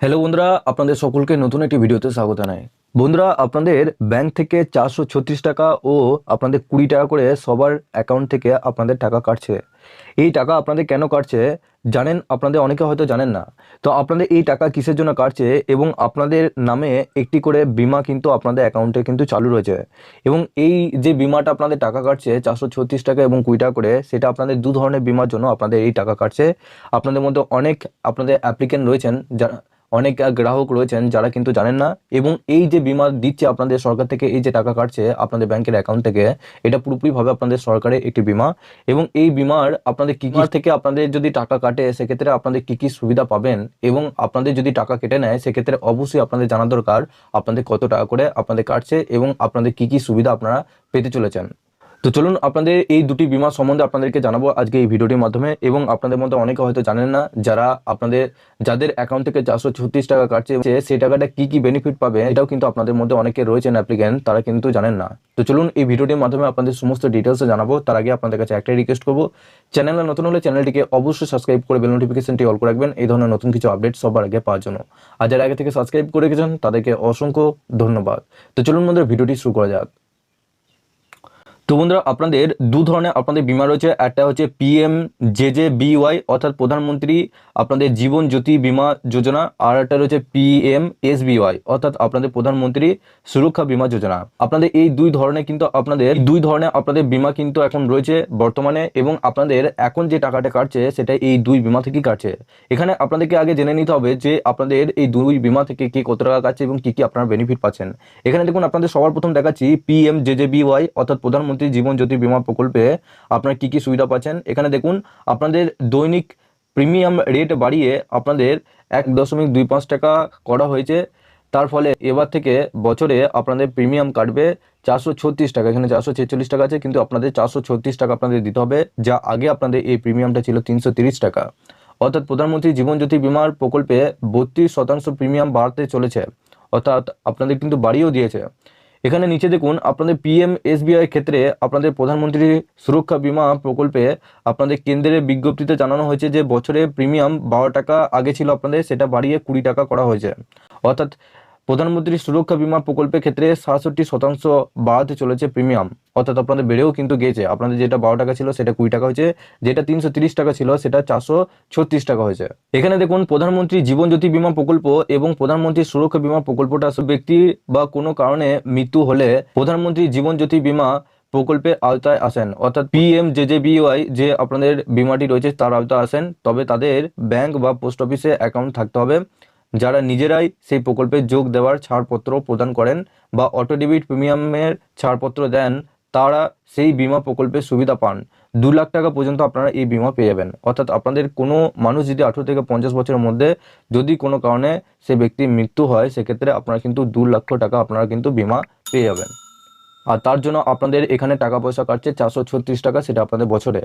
Hello বন্ধুরা, আপনাদের সকলকে নতুন একটি ভিডিওতে স্বাগত জানাই। বন্ধুরা, আপনাদের ব্যাংক থেকে চারশো ছত্রিশ টাকা ও আপনাদের কুড়ি টাকা করে সবার অ্যাকাউন্ট থেকে আপনাদের টাকা কাটছে। এই টাকা আপনাদের কেন কাটছে? জানেন, আপনাদের অনেকে হয়তো জানেন না। তো আপনাদের এই টাকা কিসের জন্য কাটছে? এবং আপনাদের নামে একটি করে বিমা কিন্তু আপনাদের অ্যাকাউন্টে কিন্তু চালু রয়েছে। এবং এই যে বিমাটা আপনাদের টাকা কাটছে, চারশো ছত্রিশ টাকা এবং কুড়ি টাকা করে, সেটা আপনাদের দু ধরনের বিমার জন্য আপনাদের এই টাকা কাটছে। আপনাদের মধ্যে অনেক আপনাদের অ্যাপ্লিকেন্ট রয়েছেন, যারা অনেক গ্রাহক রয়েছেন যারা কিন্তু জানেন না এবং এই যে বিমা দিচ্ছে আপনাদের সরকার থেকে এই যে টাকা কাটছে আপনাদের ব্যাংকের অ্যাকাউন্ট থেকে এটা পুরোপুরিভাবে আপনাদের সরকারের একটি বিমা এবং এই বিমার আপনাদের কি কি থেকে আপনাদের যদি টাকা কাটে সেক্ষেত্রে আপনাদের কি কি সুবিধা পাবেন এবং আপনাদের যদি টাকা কেটে নেয় সেক্ষেত্রে অবশ্যই আপনাদের জানা দরকার আপনাদের কত টাকা করে আপনাদের কাটছে এবং আপনাদের কি কি সুবিধা আপনারা পেতে চলেছেন। তো চলুন আপনাদের এই দুটি বিমা সম্বন্ধে আপনাদেরকে জানাব আজকে এই ভিডিওটির মাধ্যমে এবং আপনাদের মধ্যে অনেকে হয়তো জানেন না, যারা আপনাদের, যাদের অ্যাকাউন্ট থেকে চারশো ছত্রিশ টাকা কাটছে সেই টাকাটা কি কি বেনিফিট পাবে এটাও কিন্তু আপনাদের মধ্যে অনেকে রয়েছেন অ্যাপ্লিকেন্ট তারা কিন্তু জানেন না। তো চলুন এই ভিডিওটির মাধ্যমে আপনাদের সমস্ত ডিটেলসে জানাব, তার আগে আপনাদের কাছে একটাই রিকোয়েস্ট করব, চ্যানেলে নতুন হলে চ্যানেলটিকে অবশ্যই সাবস্ক্রাইব করে বেল নোটিফিকেশনটি অল করে রাখবেন, এই ধরনের নতুন কিছু আপডেট সবার আগে পাওয়ার জন্য। আর যারা আগে থেকে সাবস্ক্রাইব করে গেছেন তাদেরকে অসংখ্য ধন্যবাদ। তো চলুন বন্ধুরা, ভিডিওটি শুরু করা যাক। তো বন্ধুরা, আপনাদের দু ধরনের আপনাদের বিমা রয়েছে। একটা হচ্ছে পিএম জে জে বিওয়াই অর্থাৎ প্রধানমন্ত্রী আপনাদের জীবন জ্যোতি বিমা যোজনা, আর একটা রয়েছে পিএম এস বিওয়াই অর্থাৎ আপনাদের প্রধানমন্ত্রী সুরক্ষা বিমা যোজনা। আপনাদের এই দুই ধরনের কিন্তু আপনাদের, দুই ধরনের আপনাদের বিমা কিন্তু এখন রয়েছে বর্তমানে, এবং আপনাদের এখন যে টাকাটা কাটছে, সেটা এই দুই বিমা থেকেই কাটছে। এখানে আপনাদেরকে আগে জেনে নিতে হবে যে আপনাদের এই দুই বিমা থেকে কি কত টাকা কাটছে এবং কি কি আপনারা বেনিফিট পাচ্ছেন। এখানে দেখুন, আপনাদের সবার প্রথম দেখাচ্ছি পিএম জে জে বিওয়াই অর্থাৎ প্রধানমন্ত্রী জীবন জ্যোতি বিমা প্রকল্পে আপনারা কি কি সুবিধা পাচ্ছেন? এখানে দেখুন, আপনাদের দৈনিক প্রিমিয়াম রেট বাড়িয়ে আপনাদের এক দশমিক দুই পাঁচ টাকা করা হয়েছে। তার ফলে এবার থেকে বছরে আপনাদের প্রিমিয়াম কাটবে চারশো ছত্রিশ টাকা। এখানে চারশো ছেচল্লিশ টাকা আছে, কিন্তু আপনাদের চারশো ছত্রিশ টাকা আপনাদের দিতে হবে, যা আগে আপনাদের এই প্রিমিয়ামটা ছিল তিনশো তিরিশ টাকা। অর্থাৎ প্রধানমন্ত্রী জীবন জ্যোতি বিমার প্রকল্পে বত্রিশ শতাংশ প্রিমিয়াম বাড়তে চলেছে। অর্থাৎ আপনাদের কিন্তু বাড়িয়েও দিয়েছে। এখানে নিচে দেখুন, আপনাদের পিএম এসবিআই ক্ষেত্রে আপনাদের প্রধানমন্ত্রী সুরক্ষা বিমা প্রকল্পে আপনাদের কেন্দ্রের বিজ্ঞপ্তিতে জানানো হয়েছে যে বছরে প্রিমিয়াম বারো টাকা আগে ছিল আপনাদের, সেটা বাড়িয়ে কুড়ি টাকা করা হয়েছে। অর্থাৎ প্রধানমন্ত্রী সুরক্ষা বিমা প্রকল্পের ক্ষেত্রে সাতষট্টি শতাংশ বাড়াতে চলেছে প্রিমিয়াম। অর্থাৎ আপনাদের বেড়েও কিন্তু গেছে। আপনাদের যেটা বারো টাকা ছিল, সেটা কুড়ি টাকা হয়েছে। যেটা তিনশো টাকা ছিল, সেটা চারশো ছত্রিশ টাকা হয়েছে। এখানে দেখুন, প্রধানমন্ত্রী জীবন জ্যোতি বিমা প্রকল্প এবং প্রধানমন্ত্রী সুরক্ষা বিমা প্রকল্পটা ব্যক্তি বা কোনো কারণে মৃত্যু হলে প্রধানমন্ত্রী জীবন জ্যোতি বিমা প্রকল্পের আওতায় আসেন। অর্থাৎ P M JJ PM JJBY যে আপনাদের বিমাটি রয়েছে, তার আওতায় আসেন। তবে তাদের ব্যাংক বা পোস্ট অফিসে অ্যাকাউন্ট থাকতে হবে। যারা নিজেরাই সেই প্রকল্পে যোগ দেওয়ার ছাড়পত্র প্রদান করেন বা অটো ডেবিট প্রিমিয়ামের ছাড়পত্র দেন, তারা সেই বিমা প্রকল্পের সুবিধা পান। দু লাখ টাকা পর্যন্ত আপনারা এই বিমা পেয়ে যাবেন। অর্থাৎ আপনাদের কোনো মানুষ যদি আঠেরো থেকে পঞ্চাশ বছরের মধ্যে যদি কোনো কারণে সে ব্যক্তির মৃত্যু হয়, সেক্ষেত্রে আপনারা কিন্তু দু লক্ষ টাকা আপনারা কিন্তু বিমা পেয়ে যাবেন। আর তার জন্য আপনাদের এখানে টাকা পয়সা কাটছে চারশো ছত্রিশ টাকা সেটা আপনাদের বছরে।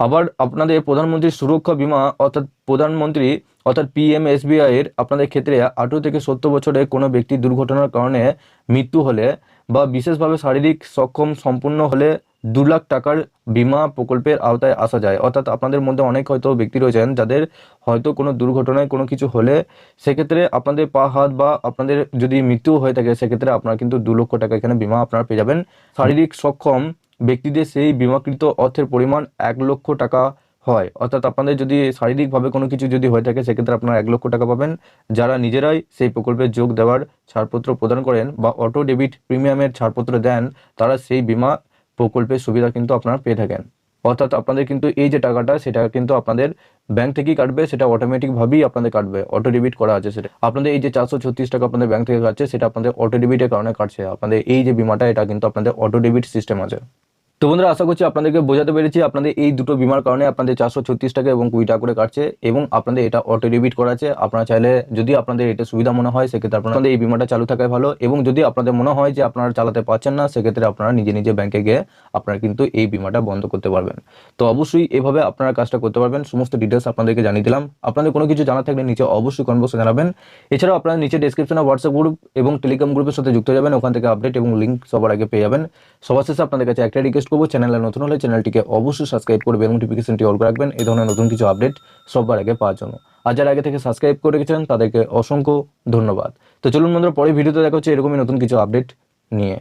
আবার আপনাদের প্রধানমন্ত্রী সুরক্ষা বিমা অর্থাৎ প্রধানমন্ত্রী অর্থাৎ পিএম এসবিআই এর আপনাদের ক্ষেত্রে আঠেরো থেকে সত্তর বছরে কোনো ব্যক্তি দুর্ঘটনার কারণে মৃত্যু হলে বা বিশেষভাবে শারীরিক সক্ষম সম্পূর্ণ হলে দু লাখ টাকার বিমা প্রকল্পের আওতায় আসা যায়। অর্থাৎ আপনাদের মধ্যে অনেক হয়তো ব্যক্তি রয়েছেন যাদের হয়তো কোনো দুর্ঘটনায় কোনো কিছু হলে সেক্ষেত্রে আপনাদের পা, হাত বা আপনাদের যদি মৃত্যু হয়ে থাকে, সেক্ষেত্রে আপনারা কিন্তু দু লক্ষ টাকা এখানে বিমা আপনারা পেয়ে যাবেন। শারীরিক সক্ষম ব্যক্তিদের সেই বিমাকৃত অর্থের পরিমাণ এক লক্ষ টাকা হয়। অর্থাৎ আপনাদের যদি শারীরিকভাবে কোনো কিছু যদি হয়ে থাকে, সেক্ষেত্রে আপনারা এক লক্ষ টাকা পাবেন। যারা নিজেরাই সেই প্রকল্পে যোগ দেওয়ার ছাড়পত্র প্রদান করেন বা অটো ডেবিট প্রিমিয়ামের ছাড়পত্র দেন, তারা সেই বিমা প্রকল্পের সুবিধা কিন্তু আপনারা পেয়ে থাকেন। অর্থাৎ আপনাদের কিন্তু এই যে টাকাটা, সেটা কিন্তু আপনাদের ব্যাংক থেকেই কাটবে, সেটা অটোমেটিকভাবেই আপনাদের কাটবে। অটো ডেবিট করা আছে সেটা। আপনাদের এই যে চারশো ছত্রিশ টাকা আপনাদের ব্যাংক থেকে কাটছে, সেটা আপনাদের অটো ডেবিটের কারণে কাটছে। আপনাদের এই যে বিমাটা, এটা কিন্তু আপনাদের অটো ডেবিট সিস্টেম আছে। তো বন্ধুরা, আশা করছি আপনাদেরকে বোঝাতে পেরেছি আপনাদের এই দুটো বিমার কারণে আপনাদের চারশো ছত্রিশ টাকা এবং কুড়ি টাকা করে কাটছে এবং আপনাদের এটা অটো ডেবিট করা আছে। আপনারা চাইলে যদি আপনাদের এটা সুবিধা মনে হয়, সেক্ষেত্রে আপনাদের এই বিমাটা চালু থাকায় ভালো এবং যদি আপনাদের মনে হয় যে আপনারা চালাতে পারছেন না, সেক্ষেত্রে আপনারা নিজে নিজে ব্যাংকে গিয়ে আপনারা কিন্তু এই বিমাটা বন্ধ করতে পারবেন। তো অবশ্যই এভাবে আপনারা কাজটা করতে পারবেন। সমস্ত ডিটেলস আপনাদেরকে জানিয়ে দিলাম। আপনাদের কোনো কিছু জানা থাকলে নিচে অবশ্যই কনভার্সে জানাবেন। এছাড়াও আপনারা নিচে ডেসক্রিপশনে হোয়াটসঅ্যাপ গ্রুপ এবং টেলিগ্রাম গ্রুপের সাথে যুক্ত যাবেন। ওখান থেকে আপডেট এবং লিঙ্ক সবার আগে পেয়ে যাবেন। সবার শেষে আপনাদের কাছে একটা রিকোয়েস্ট করব চ্যানেলে নতুন হলে চ্যানেলটিকে অবশ্যই সাবস্ক্রাইব করবে এবং নোটিফিকেশনটি অল করে রাখবেন। এই ধরনের নতুন কিছু আপডেট সবার আগে পাওয়ার জন্য। আর যারা আগে থেকে সাবস্ক্রাইব করে রেখেছেন, তাদেরকে অসংখ্য ধন্যবাদ। তো চলুন বন্ধুরা পরে ভিডিওতে দেখা হচ্ছে এরকমই নতুন কিছু আপডেট নিয়ে।